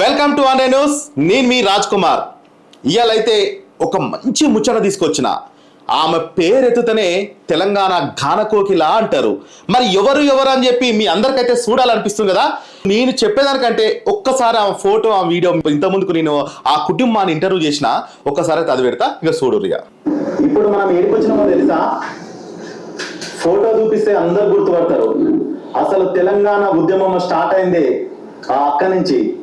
Welcome to online news నేను మీ రాజ్ కుమార్. ఇవాళైతే ఒక మంచి ముచ్చట తీసుకొచ్చిన. ఆమె పేరెత్తుతనే తెలంగాణ ఘానకోకిలా అంటారు. మరి ఎవరు ఎవరు అని చెప్పి మీ అందరికైతే చూడాలనిపిస్తుంది కదా? నేను చెప్పేదానికంటే ఒక్కసారి ఆ ఫోటో ఆ వీడియో ఇంతకుముందుకు నేను ఆ కుటుంబాన్ని ఇంటర్వ్యూ చేసిన ఒక్కసారి అది పెడతా. ఇక చూడు ఇప్పుడు మనం ఏడుకొచ్చినామో తెలుసా? ఫోటో చూపిస్తే అందరు గుర్తుపడతారు. అసలు తెలంగాణ ఉద్యమం స్టార్ట్ అయింది ఆ అక్క నుంచి.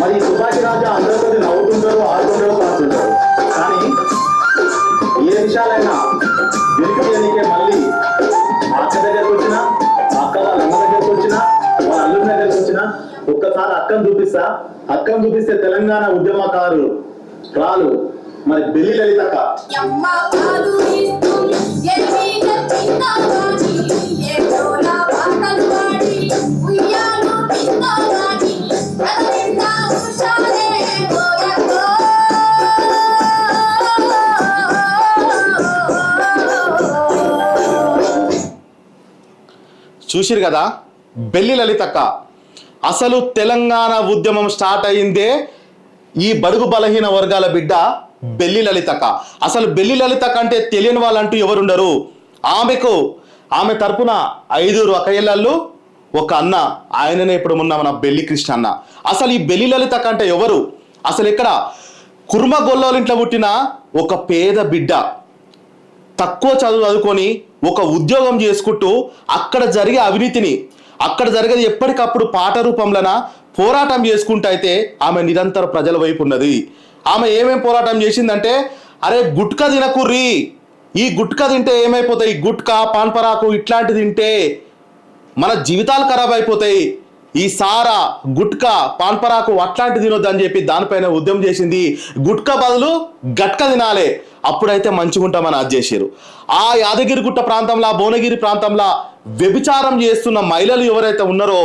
మరి సుభాష్ రాజా అందరూ కొద్ది నవ్వుతుంటారు ఆడుతుంటారు పాడుతుంటారు. కానీ ఏ విషయాలైనా వెనుక ఎన్నికే మళ్ళీ అక్క దగ్గరకు వచ్చినా అక్క వాళ్ళ అమ్మ దగ్గరకు వచ్చినా వాళ్ళ అల్లుడి దగ్గరకు వచ్చినా ఒక్కసారి అక్కను చూపిస్తా. అక్కను చూపిస్తే తెలంగాణ ఉద్యమకారు రాలు. మరి బెల్లి లలితక్క. యమ్మ చూసిరు కదా? బెల్లి లలితక్క. అసలు తెలంగాణ ఉద్యమం స్టార్ట్ అయిందే ఈ బడుగు బలహీన వర్గాల బిడ్డ బెల్లి లలితక్క. అసలు బెల్లి లలితక్క అంటే తెలియని వాళ్ళంటూ ఎవరుండరు? ఆమెకు ఆమె తరపున ఐదుగురు అక్కయ్యళ్ళు ఒక అన్న. ఆయననే ఇప్పుడు ఉన్న మన బెల్లి కృష్ణ అన్న. అసలు ఈ బెల్లి లలితక్క అంటే ఎవరు? అసలు ఇక్కడ కుర్మ గొల్లోలింట్లో పుట్టిన ఒక పేద బిడ్డ. తక్కువ చదువు చదువుకొని ఒక ఉద్యోగం చేసుకుంటూ అక్కడ జరిగే అవినీతిని అక్కడ జరిగేది ఎప్పటికప్పుడు పాట రూపంలోన పోరాటం చేసుకుంటూ అయితే ఆమె నిరంతర ప్రజల వైపు ఉన్నది. ఆమె ఏమేం పోరాటం చేసిందంటే అరే గుట్కా తినకుర్రి ఈ గుట్కా తింటే ఏమైపోతాయి? గుట్కా పాన్పరాకు ఇట్లాంటి తింటే మన జీవితాలు ఖరాబ్ అయిపోతాయి. ఈ సారా గుట్కా పాన్పరాకు అట్లాంటి తినొద్దు అని చెప్పి దానిపైన ఉద్యమం చేసింది. గుట్కా బదులు గట్క తినాలే. అప్పుడైతే మంచిగుంటామని అది చేశారు ఆ యాదగిరిగుట్ట ప్రాంతంలో భువనగిరి ప్రాంతంలో వ్యభిచారం చేస్తున్న మహిళలు ఎవరైతే ఉన్నారో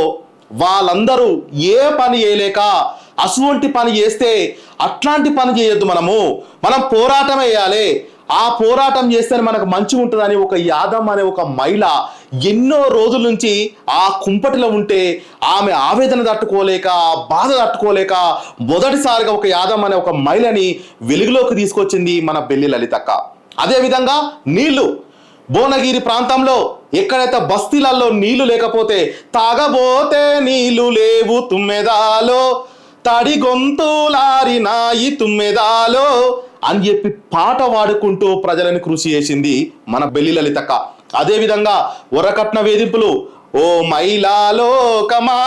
వాళ్ళందరూ ఏ పని చేయలేక అటువంటి పని చేస్తే అట్లాంటి పని చేయొద్దు మనము. మనం పోరాటం వేయాలి ఆ పోరాటం చేస్తేనే మనకు మంచి ఉంటుందని ఒక యాదం అనే ఒక మహిళ ఎన్నో రోజుల నుంచి ఆ కుంపటిలో ఉంటే ఆమె ఆవేదన తట్టుకోలేక బాధ తట్టుకోలేక మొదటిసారిగా ఒక యాదం అనే ఒక మహిళని వెలుగులోకి తీసుకొచ్చింది మన బెల్లి లలితక్క. అదేవిధంగా నీళ్ళు. భువనగిరి ప్రాంతంలో ఎక్కడైతే బస్తీలలో నీళ్ళు లేకపోతే తాగబోతే నీళ్ళు లేవు తుమ్మెదాలో. తడి గొంతులారినాయి తుమ్మెదాలో అని చెప్పి పాట పాడుకుంటూ ప్రజలను కృషి చేసింది మన బెల్లి లలితక్క. అదేవిధంగా వరకట్న వేధింపులు ఓ మైలాలోకమా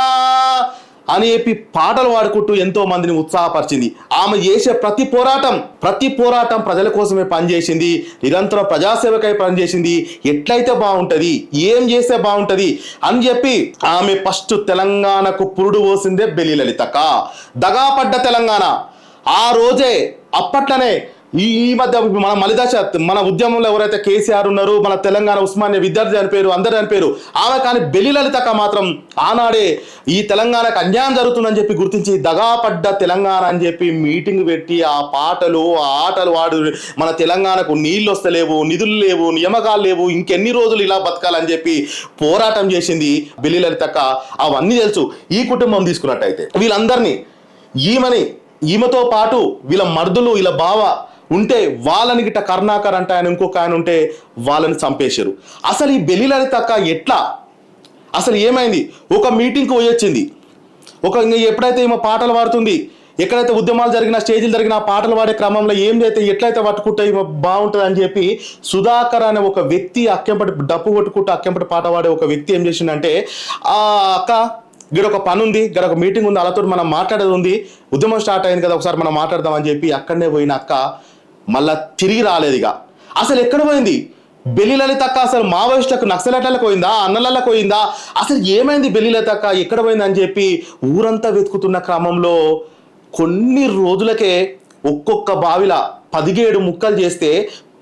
అని చెప్పి పాటలు పాడుకుంటూ ఎంతో మందిని ఉత్సాహపరిచింది. ఆమె చేసే ప్రతి పోరాటం ప్రతి పోరాటం ప్రజల కోసమే పనిచేసింది. నిరంతరం ప్రజాసేవకై పనిచేసింది. ఎట్లయితే బాగుంటది ఏం చేస్తే బాగుంటది అని చెప్పి ఆమె ఫస్ట్ తెలంగాణకు పురుడు పోసిందే బెల్లి లలితక దగాపడ్డ తెలంగాణ. ఆ రోజే అప్పట్లోనే ఈ ఈ మధ్య మన మలిదాశ మన ఉద్యమంలో ఎవరైతే కేసీఆర్ ఉన్నారు మన తెలంగాణ ఉస్మానియా విద్యార్థి అని పేరు అందరు పేరు ఆమె కానీ బెల్లి లలితక్క మాత్రం ఆనాడే ఈ తెలంగాణకు అన్యాయం జరుగుతుందని చెప్పి గుర్తించి దగాపడ్డ తెలంగాణ అని చెప్పి మీటింగ్ పెట్టి ఆ పాటలు ఆ ఆటలు వాడు మన తెలంగాణకు నీళ్ళు వస్తలేవు నిధులు లేవు నియమకాలు లేవు ఇంకెన్ని రోజులు ఇలా బతకాలని చెప్పి పోరాటం చేసింది బెల్లి లలితక్క అవన్నీ తెలుసు. ఈ కుటుంబం తీసుకున్నట్టయితే వీళ్ళందరినీ ఈమెని ఈమెతో పాటు వీళ్ళ మర్దులు వీళ్ళ బావ ఉంటే వాళ్ళని గిట్ట కర్ణాకర్ అంటే ఆయన ఇంకొక ఆయన ఉంటే వాళ్ళని చంపేశారు. అసలు ఈ బెల్లి తక్క ఎట్లా? అసలు ఏమైంది? ఒక మీటింగ్కి పోయొచ్చింది. ఒక ఇంకా ఎప్పుడైతే ఈమె పాటలు పాడుతుంది ఎక్కడైతే ఉద్యమాలు జరిగిన స్టేజీలు జరిగిన పాటలు పాడే క్రమంలో ఏం చేస్తే ఎట్లయితే పట్టుకుంటే బాగుంటుంది అని చెప్పి సుధాకర్ అనే ఒక వ్యక్తి అక్కెంపటి డప్పు కొట్టుకుంటూ అక్కెంపటి పాట పాడే ఒక వ్యక్తి ఏం చేసిండంటే ఆ అక్క ఇక్కడ ఒక పని ఉంది ఇక్కడ ఒక మీటింగ్ ఉంది అలాతో మనం మాట్లాడేది ఉంది ఉద్యమం స్టార్ట్ అయింది కదా ఒకసారి మనం మాట్లాడదాం అని చెప్పి అక్కడనే పోయిన అక్క మళ్ళా తిరిగి రాలేదు ఇక అసలు ఎక్కడ పోయింది? బెల్లి తక్క అసలు మావోయిస్టులకు నక్సలైట్లకు పోయిందా? అన్నలకు పోయిందా? అసలు ఏమైంది బెల్లి తక్క ఎక్కడ పోయింది అని చెప్పి ఊరంతా వెతుకుతున్న క్రమంలో కొన్ని రోజులకే ఒక్కొక్క బావిల పదిహేడు ముక్కలు చేస్తే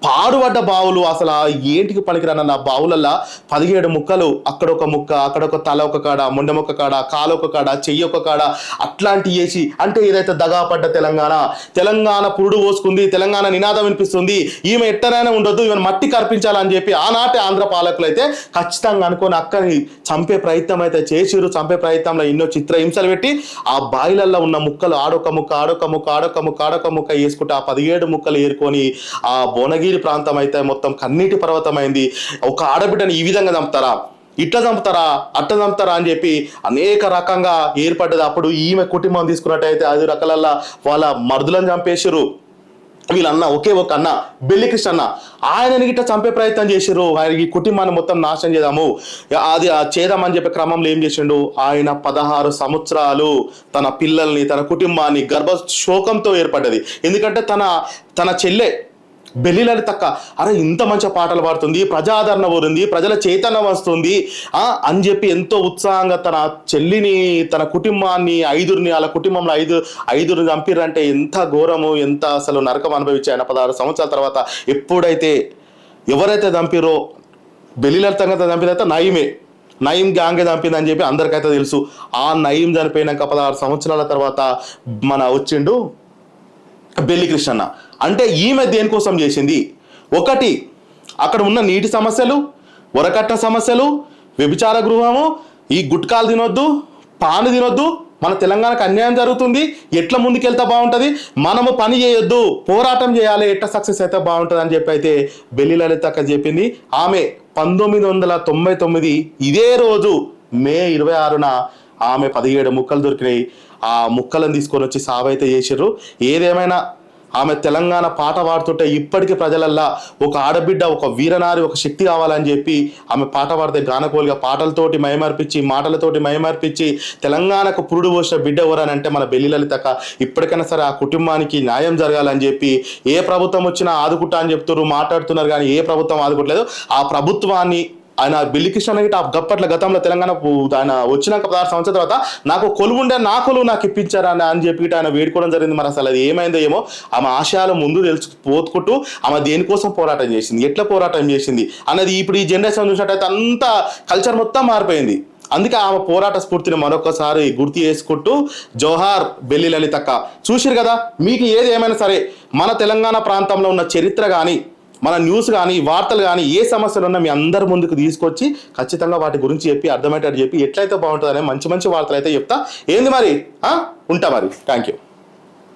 పాడుపడ్డ బావులు అసలు ఆ ఏంటికి పనికిరానన్న బావులల్లా పదిహేడు ముక్కలు. అక్కడ ఒక ముక్క అక్కడ ఒక తల ఒక కాడ మొండె ఒక కాడ కాలు ఒక కాడ చెయ్యి ఒక కాడ అట్లాంటి వేసి అంటే ఏదైతే దగాపడ్డ తెలంగాణ తెలంగాణ పురుడు పోసుకుంది తెలంగాణ నినాదం వినిపిస్తుంది ఈమె ఎట్టనైనా ఉండొద్దు ఈమె మట్టి కర్పించాలని చెప్పి ఆనాటి ఆంధ్ర పాలకులు అయితే ఖచ్చితంగా అనుకొని అక్కని చంపే ప్రయత్నం అయితే చేసిరు చంపే ప్రయత్నంలో ఎన్నో చిత్ర హింసలు పెట్టి ఆ బాయిలల్లో ఉన్న ముక్కలు ఆడొక ముక్క ఆడొక ముక్క ఆడొక ముక్క ఆడొక ముక్క వేసుకుంటే ఆ పదిహేడు ముక్కలు ఏరుకొని ఆ భువనగిరి ప్రాంతం అయితే మొత్తం కన్నీటి పర్వతమైంది. ఒక ఆడబిడ్డని ఈ విధంగా చంపుతారా? ఇట్లా చంపుతారా? అట్లా చంపుతారా అని చెప్పి అనేక రకంగా ఏర్పడ్డది. అప్పుడు ఈమె కుటుంబం తీసుకున్నట్టయితే ఐదు రకాలల్లా వాళ్ళ మరుదులను చంపేశారు వీళ్ళన్న ఒకే ఒక అన్న బెల్లికృష్ణ అన్న. ఆయనని గిట్ట చంపే ప్రయత్నం చేసిర్రు. ఆయన ఈ కుటుంబాన్ని మొత్తం నాశనం చేద్దాము. అది ఆ చేద్దామని చెప్పే క్రమంలో ఏం చేసిండు? ఆయన పదహారు సంవత్సరాలు తన పిల్లల్ని తన కుటుంబాన్ని గర్భ శోకంతో ఏర్పడ్డది. ఎందుకంటే తన తన చెల్లె బెల్లిలని తక్క. అరే ఇంత మంచి పాటలు పాడుతుంది ప్రజాదరణ ఊరింది ప్రజల చైతన్యం వస్తుంది అని చెప్పి ఎంతో ఉత్సాహంగా తన చెల్లిని తన కుటుంబాన్ని ఐదురిని వాళ్ళ కుటుంబంలో ఐదు ఐదురిని చంపిరంటే ఎంత ఘోరము ఎంత అసలు నరకం అనుభవించి ఆయన పదహారు సంవత్సరాల తర్వాత. ఎప్పుడైతే ఎవరైతే చంపిరో బెల్లిలలితంగా చంపినైతే నయమే నయీం గ్యాంగే చంపిందని చెప్పి అందరికైతే తెలుసు. ఆ నయీం చనిపోయినాక పదహారు సంవత్సరాల తర్వాత మన వచ్చిండు బెల్లి కృష్ణన్న అంటే ఈమె దేనికోసం చేసింది? ఒకటి అక్కడ ఉన్న నీటి సమస్యలు వరకట్ట సమస్యలు వ్యభిచార గృహము ఈ గుట్కాలు తినొద్దు పాను తినొద్దు మన తెలంగాణకు అన్యాయం జరుగుతుంది ఎట్లా ముందుకెళ్తే బాగుంటుంది మనము పని చేయొద్దు పోరాటం చేయాలి ఎట్లా సక్సెస్ అయితే బాగుంటుంది అని చెప్పి అయితే బెల్లి లలిత అక్క చెప్పింది. ఆమె పంతొమ్మిది వందల తొంభై తొమ్మిది ఇదే రోజు మే ఇరవై ఆరున ఆమె పదిహేడు ముక్కలు దొరికినాయి. ఆ ముక్కలను తీసుకొని వచ్చి సావైతే చేసిర్రు. ఏదేమైనా ఆమె తెలంగాణ పాట పాడుతుంటే ఇప్పటికీ ప్రజలల్లా ఒక ఆడబిడ్డ ఒక వీరనారి ఒక శక్తి కావాలని చెప్పి ఆమె పాట పాడితే గానకోలుగా పాటలతోటి మయమర్పించి మాటలతోటి మయమర్పించి తెలంగాణకు పురుడు పోసిన బిడ్డ ఎవరని అంటే మన బెల్లి లలితక ఇప్పటికైనా సరే ఆ కుటుంబానికి న్యాయం జరగాలని చెప్పి ఏ ప్రభుత్వం వచ్చినా ఆదుకుంటా అని చెప్తున్నారు మాట్లాడుతున్నారు కానీ ఏ ప్రభుత్వం ఆదుకోవట్లేదు. ఆ ప్రభుత్వాన్ని ఆయన బిల్లి కృష్ణ గిట్ట గప్పట్ల గతంలో తెలంగాణ ఆయన వచ్చినాక పదహారు సంవత్సరాల తర్వాత నాకు కొలువు ఉండే నా కొలువు నాకు ఇప్పించారా అని అని చెప్పి ఆయన వేడుకోవడం జరిగింది మరి అసలు అది ఏమైందో ఏమో ఆమె ఆశయాలు ముందు తెలుసు పోతుకుంటూ ఆమె దేనికోసం పోరాటం చేసింది ఎట్లా పోరాటం చేసింది అన్నది ఇప్పుడు ఈ జనరేషన్ చూసినట్టయితే అంతా కల్చర్ మొత్తం మారిపోయింది. అందుకే ఆమె పోరాట స్ఫూర్తిని మరొకసారి గుర్తు చేసుకుంటూ జోహార్ బెల్లి లలితక్క చూసిరు కదా మీకు ఏది ఏమైనా సరే మన తెలంగాణ ప్రాంతంలో ఉన్న చరిత్ర కానీ మన న్యూస్ కానీ వార్తలు కానీ ఏ సమస్యలు ఉన్నా మీ అందరి ముందుకు తీసుకొచ్చి ఖచ్చితంగా వాటి గురించి చెప్పి అర్థమయ్యేటట్టు చెప్పి ఎట్లయితే బాగుంటుందనే మంచి మంచి వార్తలు అయితే చెప్తా. ఏంది మరి? ఉంటా మరి. Thank you